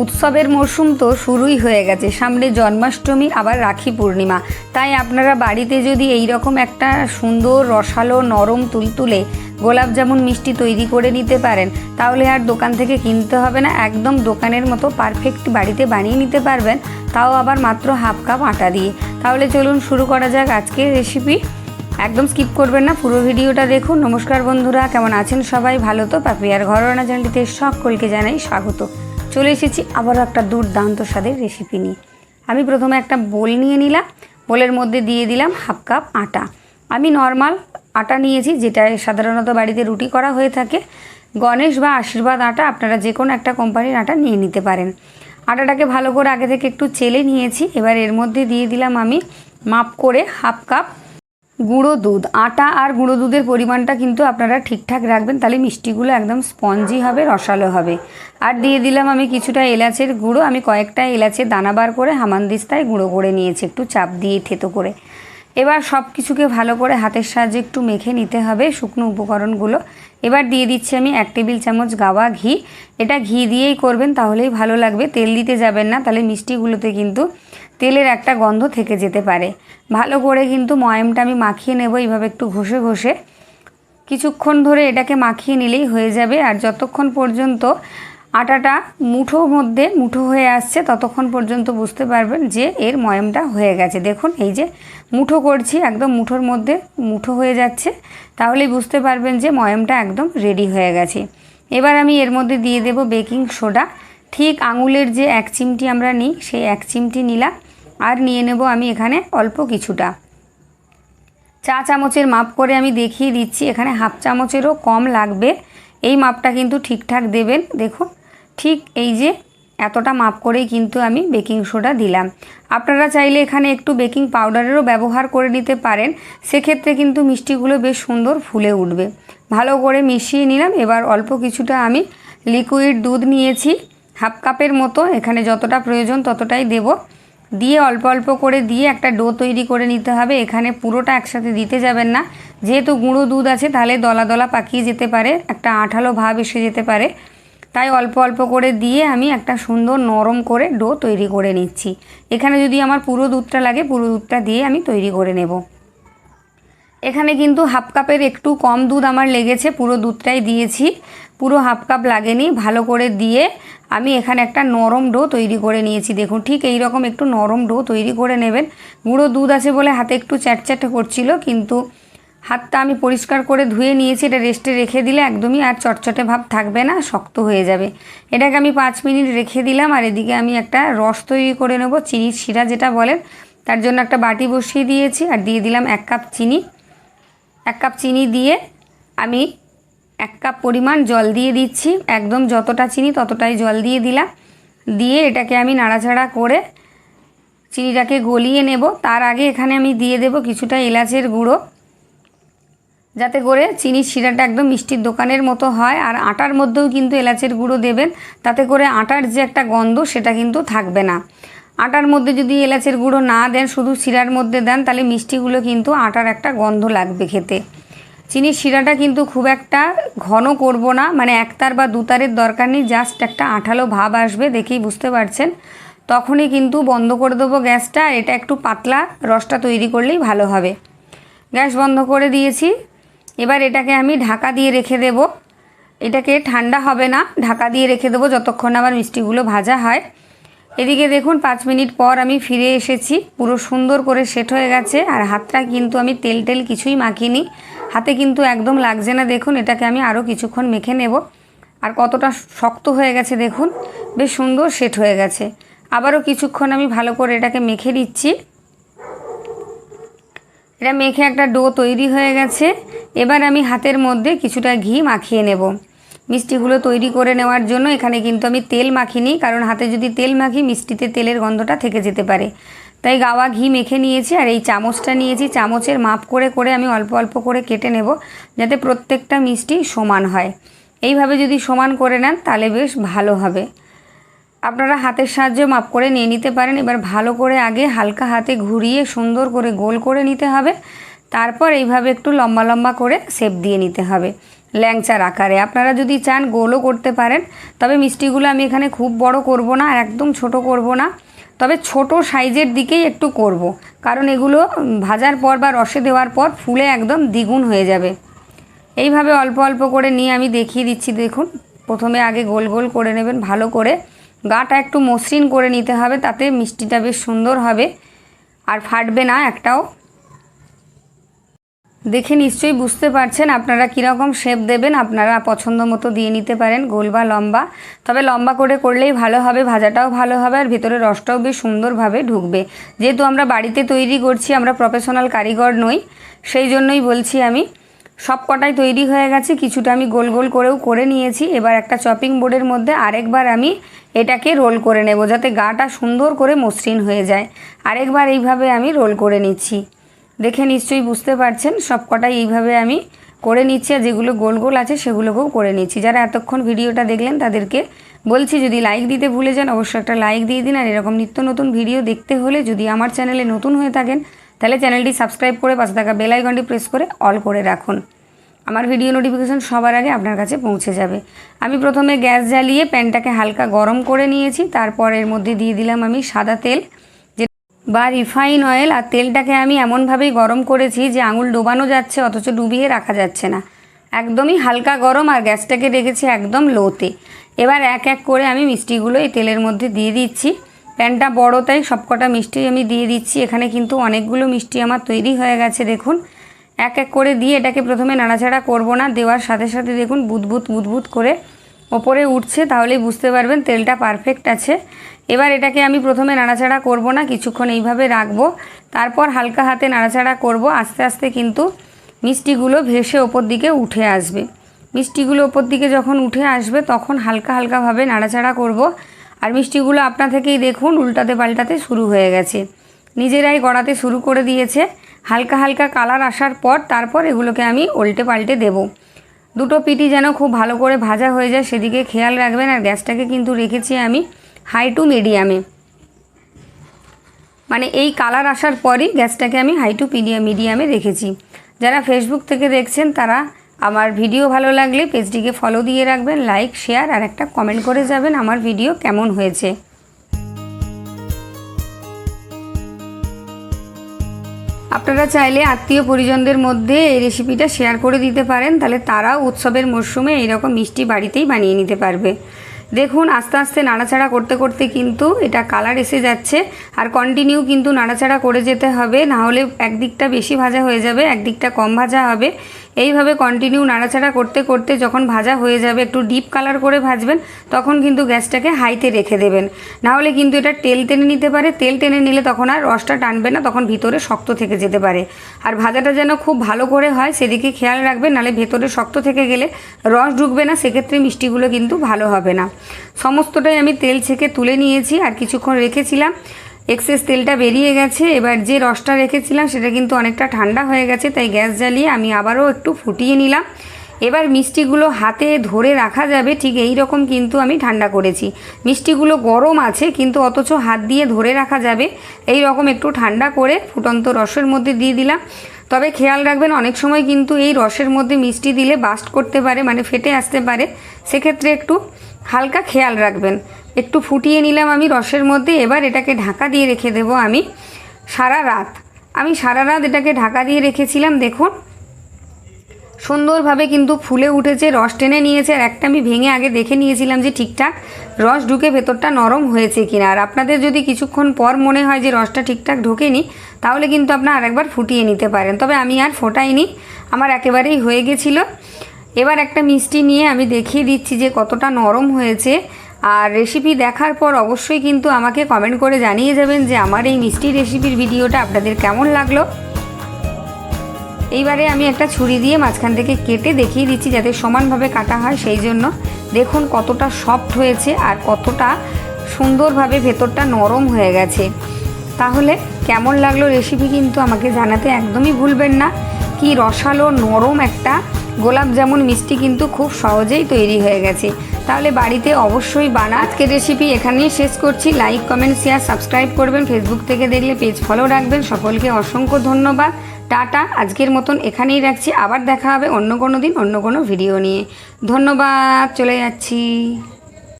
উৎসবের মরশুম তো শুরুই হয়ে গেছে। সামনে জন্মাষ্টমী, আবার রাখি পূর্ণিমা। তাই আপনারা বাড়িতে যদি এই রকম একটা সুন্দর, রসালো, নরম তুলতুলে গোলাপ জামুন মিষ্টি তৈরি করে নিতে পারেন, তাহলে আর দোকান থেকে কিনতে হবে না। একদম দোকানের মতো পারফেক্ট বাড়িতে বানিয়ে নিতে পারবেন। তাও আবার মাত্র হাফ কাপ আটা দিয়ে। তাহলে চলুন শুরু করা যাক আজকের রেসিপি একদম স্কিপ করবেন না, পুরো ভিডিওটা দেখুন। নমস্কার বন্ধুরা, কেমন আছেন সবাই? ভালো তো? পাপিয়ার ঘরোয়া চ্যানেলটিতে সকলকে জানাই স্বাগত। চলে এসেছি আবারও একটা দুর্দান্ত স্বাদের রেসিপি নিয়ে। আমি প্রথমে একটা বোল নিয়ে নিলাম। বোলের মধ্যে দিয়ে দিলাম হাফ কাপ আটা। আমি নর্মাল আটা নিয়েছি, যেটা সাধারণত বাড়িতে রুটি করা হয়ে থাকে। গণেশ বা আশীর্বাদ আটা আপনারা যে কোনো একটা কোম্পানির আটা নিয়ে নিতে পারেন। আটাটাকে ভালো করে আগে থেকে একটু চেলে নিয়েছি। এবার এর মধ্যে দিয়ে দিলাম আমি মাপ করে হাফ কাপ গুঁড়ো দুধ। আটা আর গুঁড়ো দুধের পরিমাণটা কিন্তু আপনারা ঠিকঠাক রাখবেন, তাহলে মিষ্টিগুলো একদম স্পঞ্জি হবে, রসালো হবে। আর দিয়ে দিলাম আমি কিছুটা এলাচের গুঁড়ো। আমি কয়েকটা এলাচের দানা বার করে হামানদিস্তায় গুঁড়ো করে নিয়েছি, একটু চাপ দিয়ে থেতো করে। এবার সব কিছুকে ভালো করে হাতের সাহায্যে একটু মেখে নিতে হবে শুকনো উপকরণগুলো। এবার দিয়ে দিচ্ছি আমি এক টেবিল চামচ গাওয়া ঘি। এটা ঘি দিয়েই করবেন, তাহলেই ভালো লাগবে। তেল দিতে যাবেন না, তাহলে মিষ্টিগুলোতে কিন্তু তেলের একটা গন্ধ থেকে যেতে পারে। ভালো করে কিন্তু ময়ামটা আমি মাখিয়ে নেব, এইভাবে একটু ঘষে ঘষে। কিছুক্ষণ ধরে এটাকে মাখিয়ে নিলেই হয়ে যাবে। আর যতক্ষণ পর্যন্ত আটাটা মুঠোর মধ্যে মুঠো হয়ে আসছে, ততক্ষণ পর্যন্ত বুঝতে পারবেন যে এর ময়ামটা হয়ে গেছে। দেখুন, এই যে মুঠো করছি, একদম মুঠোর মধ্যে মুঠো হয়ে যাচ্ছে। তাহলেই বুঝতে পারবেন যে ময়ামটা একদম রেডি হয়ে গেছে। এবার আমি এর মধ্যে দিয়ে দেব বেকিং সোডা। ঠিক আঙুলের যে এক চিমটি আমরা নিই, সেই এক চিমটি নিলাম। আর নিয়ে নেব আমি এখানে অল্প কিছুটা। চা চামচের মাপ করে আমি দেখিয়ে দিচ্ছি, এখানে হাফ চামচেরও কম লাগবে। এই মাপটা কিন্তু ঠিকঠাক দেবেন। দেখুন, ঠিক এই যে এতটা মাপ করেই কিন্তু আমি বেকিং সোডা দিলাম। আপনারা চাইলে এখানে একটু বেকিং পাউডারেরও ব্যবহার করে নিতে পারেন। সেক্ষেত্রে কিন্তু মিষ্টিগুলো বেশ সুন্দর ফুলে উঠবে। ভালো করে মিশিয়ে নিলাম। এবার অল্প কিছুটা আমি লিকুইড দুধ নিয়েছি। হাফ কাপের মতো, এখানে যতটা প্রয়োজন ততটাই দেব। দিয়ে অল্প অল্প করে দিয়ে একটা ডো তৈরি করে নিতে হবে। এখানে পুরোটা একসাথে দিতে যাবেন না। যেহেতু গুঁড়ো দুধ আছে, তাহলে দলা দলা পাকিয়ে যেতে পারে, একটা আঠালো ভাব এসে যেতে পারে। তাই অল্প অল্প করে দিয়ে আমি একটা সুন্দর নরম করে ডো তৈরি করে নিচ্ছি। এখানে যদি আমার পুরো দুধটা লাগে, পুরো দুধটা দিয়ে আমি তৈরি করে নেব। এখানে কিন্তু হাফ কাপের একটু কম দুধ আমার লেগেছে, পুরো দুধটাই দিয়েছি। পুরো হাফ কাপ লাগেনি, ভালো করে দিয়ে আমি এখানে একটা নরম ডো তৈরি করে নিয়েছি। দেখুন, ঠিক এই রকম একটু নরম ডো তৈরি করে নেবেন। গুঁড়ো দুধ আছে বলে হাতে একটু চ্যাটচ্যাটে করছিল, কিন্তু হাতটা আমি পরিষ্কার করে ধুয়ে নিয়েছি, এটা রেস্টে রেখে দিলে একদমই আর চটচটে ভাব থাকবে না, শক্ত হয়ে যাবে। এটাকে আমি পাঁচ মিনিট রেখে দিলাম, আর এদিকে আমি একটা রস তৈরি করে নেব চিনির শিরা যেটা বলেন, তার জন্য একটা বাটি বসিয়ে দিয়েছি, আর দিয়ে দিলাম এক কাপ চিনি। এক কাপ চিনি দিয়ে আমি এক কাপ পরিমাণ জল দিয়ে দিচ্ছি। একদম যতটা চিনি ততটাই জল দিয়ে দিলাম। দিয়ে এটাকে আমি নাড়াচাড়া করে চিনিটাকে গলিয়ে নেব। তার আগে এখানে আমি দিয়ে দেব কিছুটা এলাচের গুঁড়ো। যাতে করে চিনির শিরাটা একদম মিষ্টির দোকানের মতো হয়। আর আটার মধ্যেও কিন্তু এলাচের গুঁড়ো দেবেন। তাতে করে আটার যে একটা গন্ধ সেটা কিন্তু থাকবে না। আটার মধ্যে যদি এলাচের গুঁড়ো না দেন, শুধু শিরার মধ্যে দেন, তাহলে মিষ্টিগুলো কিন্তু আটার একটা গন্ধ লাগবে খেতে। চিনির শিরাটা কিন্তু খুব একটা ঘন করব না মানে একতার বা দুতারের দরকার নেই জাস্ট একটা আঠালো ভাব আসবে, দেখেই বুঝতে পারছেন। তখনই কিন্তু বন্ধ করে দেবো গ্যাসটা, আর এটা একটু পাতলা রসটা তৈরি করলেই ভালো হবে। গ্যাস বন্ধ করে দিয়েছি, এবার এটাকে আমি ঢাকা দিয়ে রেখে দেব। এটাকে ঠান্ডা হবে না, ঢাকা দিয়ে রেখে দেবো যতক্ষণ আমার মিষ্টিগুলো ভাজা হয়। এদিকে দেখুন, পাঁচ মিনিট পর আমি ফিরে এসেছি, পুরো সুন্দর করে সেট হয়ে গেছে, আর হাতটা কিন্তু আমি তেল টেল কিছুই মাখিনি। হাতে কিন্তু একদম লাগছে না। দেখুন, এটাকে আমি আরও কিছুক্ষণ মেখে নেব। আর কতটা শক্ত হয়ে গেছে, দেখুন, বেশ সুন্দর সেট হয়ে গেছে। আবারও কিছুক্ষণ আমি ভালো করে এটাকে মেখে দিচ্ছি এটা মেখে একটা ডো তৈরি হয়ে গেছে। এবার আমি হাতের মধ্যে কিছুটা ঘি মাখিয়ে নেব। মিষ্টিগুলো তৈরি করে নেওয়ার জন্য এখানে কিন্তু আমি তেল মাখিনি, কারণ হাতে যদি তেল মাখি, মিষ্টিতে তেলের গন্ধটা থেকে যেতে পারে। তাই গাওয়া ঘি মেখে নিয়েছি আর এই চামচটা নিয়েছি। চামচের মাপ করে করে আমি অল্প অল্প করে কেটে নেব যাতে প্রত্যেকটা মিষ্টি সমান হয়। এইভাবে যদি সমান করে নেন তাহলে বেশ ভালো হবে। আপনারা হাতের সাহায্যে মাপ করে নিয়ে নিতে পারেন। এবার ভালো করে আগে হালকা হাতে ঘুরিয়ে সুন্দর করে গোল করে নিতে হবে। তারপর এইভাবে একটু লম্বা লম্বা করে শেপ দিয়ে নিতে হবে ল্যাংচার আকারে। আপনারা যদি চান গোলও করতে পারেন। তবে মিষ্টিগুলো আমি এখানে খুব বড় করব না আর একদম ছোট করব না। তবে ছোট সাইজের দিকেই একটু করব। কারণ এগুলো ভাজার পর বা রসে দেওয়ার পর ফুলে একদম দ্বিগুণ হয়ে যাবে। এইভাবে অল্প অল্প করে নিয়ে আমি দেখিয়ে দিচ্ছি, দেখুন। প্রথমে আগে গোল গোল করে নেবেন, ভালো করে। গাটা একটু মসৃণ করে নিতে হবে, তাতে মিষ্টিটা বেশ সুন্দর হবে। আর ফাটবে না একটাও। দেখে নিশ্চয়ই বুঝতে পারছেন আপনারা কীরকম শেপ দেবেন, আপনারা পছন্দ মতো দিয়ে নিতে পারেন, গোল বা লম্বা। তবে লম্বা করে করলেই ভালো হবে, ভাজাটাও ভালো হবে, আর ভিতরে রসটাও বেশ সুন্দরভাবে ঢুকবে। যেহেতু আমরা বাড়িতে তৈরি করছি, আমরা প্রফেশনাল কারিগর নই, সেই জন্যই বলছি আমি, সব কটাই তৈরি হয়ে গেছে, কিছুটা আমি গোল গোল করেও করে নিয়েছি। এবার একটা চপিং বোর্ডের মধ্যে আরেকবার আমি এটাকে রোল করে নেব, যাতে গাটা সুন্দর করে মসৃণ হয়ে যায়। আরেকবার এইভাবে আমি রোল করে নিচ্ছি। দেখে নিশ্চয়ই বুঝতে পারছেন সব কটাই এইভাবে আমি করে নিচ্ছি আর যেগুলো গোল গোল আছে সেগুলোকেও করে নিচ্ছি। যারা এতক্ষণ ভিডিওটা দেখলেন তাদেরকে বলছি, যদি লাইক দিতে ভুলে যান, অবশ্যই একটা লাইক দিয়ে দিন। আর এরকম নিত্য নতুন ভিডিও দেখতে হলে যদি আমার চ্যানেলে নতুন হয়ে থাকেন, তাহলে চ্যানেলটি সাবস্ক্রাইব করে পাশে থাকা বেল আইকনটি প্রেস করে অল করে রাখুন। আমার ভিডিও নোটিফিকেশন সবার আগে আপনার কাছে পৌঁছে যাবে। আমি প্রথমে গ্যাস জ্বালিয়ে প্যানটাকে হালকা গরম করে নিয়েছি, তারপর এর মধ্যে দিয়ে দিলাম আমি সাদা তেল। বা রিফাইন অয়েল আর তেলটাকে আমি এমনভাবেই গরম করেছি যে আঙুল ডোবানো যাচ্ছে, অথচ ডুবিয়ে রাখা যাচ্ছে না। একদমই হালকা গরম আর গ্যাসটাকে রেখেছি একদম লোতে। এবার এক এক করে আমি মিষ্টিগুলো এই তেলের মধ্যে দিয়ে দিচ্ছি। প্যানটা বড়, তাই সবকটা মিষ্টি আমি দিয়ে দিচ্ছি। এখানে কিন্তু অনেকগুলো মিষ্টি আমার তৈরি হয়ে গেছে, দেখুন। এক এক করে দিয়ে এটাকে প্রথমে নাড়াচাড়া করব না, দেওয়ার সাথে সাথে দেখুন বুদবুদ বুদবুদ করে ওপরে উঠছে, তাহলেই বুঝতে পারবেন তেলটা পারফেক্ট আছে। এবার এটাকে আমি প্রথমে নাড়াচাড়া করব না, কিছুক্ষণ এইভাবে রাখব। তারপর হালকা হাতে নাড়াচাড়া করব, আস্তে আস্তে কিন্তু মিষ্টিগুলো ভেসে ওপর দিকে উঠে আসবে। মিষ্টিগুলো ওপর দিকে যখন উঠে আসবে, তখন হালকা হালকাভাবে নাড়াচাড়া করব। আর মিষ্টিগুলো আপনা থেকেই দেখুন, উল্টাতে পাল্টাতে শুরু হয়ে গেছে। নিজেরাই গড়াতে শুরু করে দিয়েছে। হালকা হালকা কালার আসার পর তারপর এগুলোকে আমি উল্টে পাল্টে দেব। দুটো পিটি যেন খুব ভালো করে ভাজা হয়ে যায়, সেদিকে খেয়াল রাখবেন। আর গ্যাসটাকে কিন্তু রেখেছি আমি হাই টু মিডিয়ামে মানে এই কালার আসার পরই গ্যাসটাকে আমি হাই টু মিডিয়ামে রেখেছি। যারা ফেসবুক থেকে দেখছেন, তারা আমার ভিডিও ভালো লাগলে পেজটিকে ফলো দিয়ে রাখবেন লাইক শেয়ার আর একটা কমেন্ট করে যাবেন আমার ভিডিও কেমন হয়েছে। আপনারা চাইলে আত্মীয় পরিজনদের মধ্যে এই রেসিপিটা শেয়ার করে দিতে পারেন। তাহলে তারাও উৎসবের মরশুমে এইরকম মিষ্টি বাড়িতেই বানিয়ে নিতে পারবে। দেখুন, আস্তে আস্তে নাড়াচাড়া করতে করতে কিন্তু এটা কালার এসে যাচ্ছে। আর কন্টিনিউ কিন্তু নাড়াচাড়া করে যেতে হবে। না হলে একদিকটা বেশি ভাজা হয়ে যাবে, একদিকটা কম ভাজা হবে। এইভাবে কন্টিনিউ নাড়াচাড়া করতে করতে যখন ভাজা হয়ে যাবে, একটু ডিপ কালার করে ভাজবেন, তখন কিন্তু গ্যাসটাকে হাইতে রেখে দেবেন। না হলে কিন্তু এটা তেল টেনে নিতে পারে। তেল টেনে নিলে তখন আর রসটা টানবে না, তখন ভিতরে শক্ত থেকে যেতে পারে। আর ভাজাটা যেন খুব ভালো করে হয়, সেদিকে খেয়াল রাখবেন নাহলে ভেতরে শক্ত থেকে গেলে রস ঢুকবে না, সেক্ষেত্রে মিষ্টিগুলো কিন্তু ভালো হবে না। সমস্তটাই আমি তেল ছেঁকে তুলে নিয়েছি, আর কিছুক্ষণ রেখেছিলাম। এক্সেস তেলটা বেরিয়ে গেছে। এবার যে রসটা রেখেছিলাম, সেটা কিন্তু অনেকটা ঠান্ডা হয়ে গেছে, তাই গ্যাস জ্বালিয়ে আমি আবারও একটু ফুটিয়ে নিলাম। এবার মিষ্টিগুলো হাতে ধরে রাখা যাবে, ঠিক এই রকম কিন্তু আমি ঠান্ডা করেছি। মিষ্টিগুলো গরম আছে, কিন্তু অথচ হাত দিয়ে ধরে রাখা যাবে। এই রকম একটু ঠান্ডা করে ফুটন্ত রসের মধ্যে দিয়ে দিলাম। তবে খেয়াল রাখবেন, অনেক সময় কিন্তু এই রসের মধ্যে মিষ্টি দিলে বাস্ট করতে পারে মানে ফেটে আসতে পারে। সেক্ষেত্রে একটু হালকা খেয়াল রাখবেন। একটু ফুটিয়ে নিলাম আমি রসের মধ্যে, এবার এটাকে ঢাকা দিয়ে রেখে দেব আমি সারা রাত। আমি সারা রাত এটাকে ঢাকা দিয়ে রেখেছিলাম, দেখুন। সুন্দরভাবে কিন্তু ফুলে উঠেছে, রস টেনে নিয়েছে, আর একটা আমি ভেঙে আগে দেখে নিয়েছিলাম যে ঠিকঠাক রস ঢুকে ভেতরটা নরম হয়েছে কিনা। আর আপনাদের যদি কিছুক্ষণ পর মনে হয় যে রসটা ঠিকঠাক ঢোকেনি, তাহলে কিন্তু আপনার আরেকবার ফুটিয়ে নিতে পারেন। তবে আমি আর ফোটাইনি, আমার একেবারেই হয়ে গেছিল। এবার একটা মিষ্টি নিয়ে আমি দেখিয়ে দিচ্ছি যে কতটা নরম হয়েছে। আর রেসিপি দেখার পর অবশ্যই কিন্তু আমাকে কমেন্ট করে জানিয়ে যাবেন যে আমার এই মিষ্টি রেসিপির ভিডিওটা আপনাদের কেমন লাগল। এইবারে আমি একটা ছুরি দিয়ে মাঝখান থেকে কেটে দেখিয়ে দিচ্ছি যাতে সমানভাবে কাটা হয় সেই জন্য। দেখুন কতটা সফট হয়েছে আর কতটা সুন্দরভাবে ভেতরটা নরম হয়ে গেছে। তাহলে কেমন লাগল রেসিপি কিন্তু আমাকে জানাতে একদমই ভুলবেন না। কি রসালো, নরম একটা গোলাপ জামুন মিষ্টি কিন্তু খুব সহজেই তৈরি হয়ে গেছে। তাহলে বাড়িতে অবশ্যই বানা। আজকের রেসিপি এখানেই শেষ করছি। লাইক কমেন্ট শেয়ার সাবস্ক্রাইব করবেন। ফেসবুক থেকে দেখলে পেজ ফলো রাখবেন। সকলকে অসংখ্য ধন্যবাদ। টাটা। আজকের মতন এখানেই রাখছি। আবার দেখা হবে অন্য কোনো দিন, অন্য কোনো ভিডিও নিয়ে। ধন্যবাদ। চলে যাচ্ছি।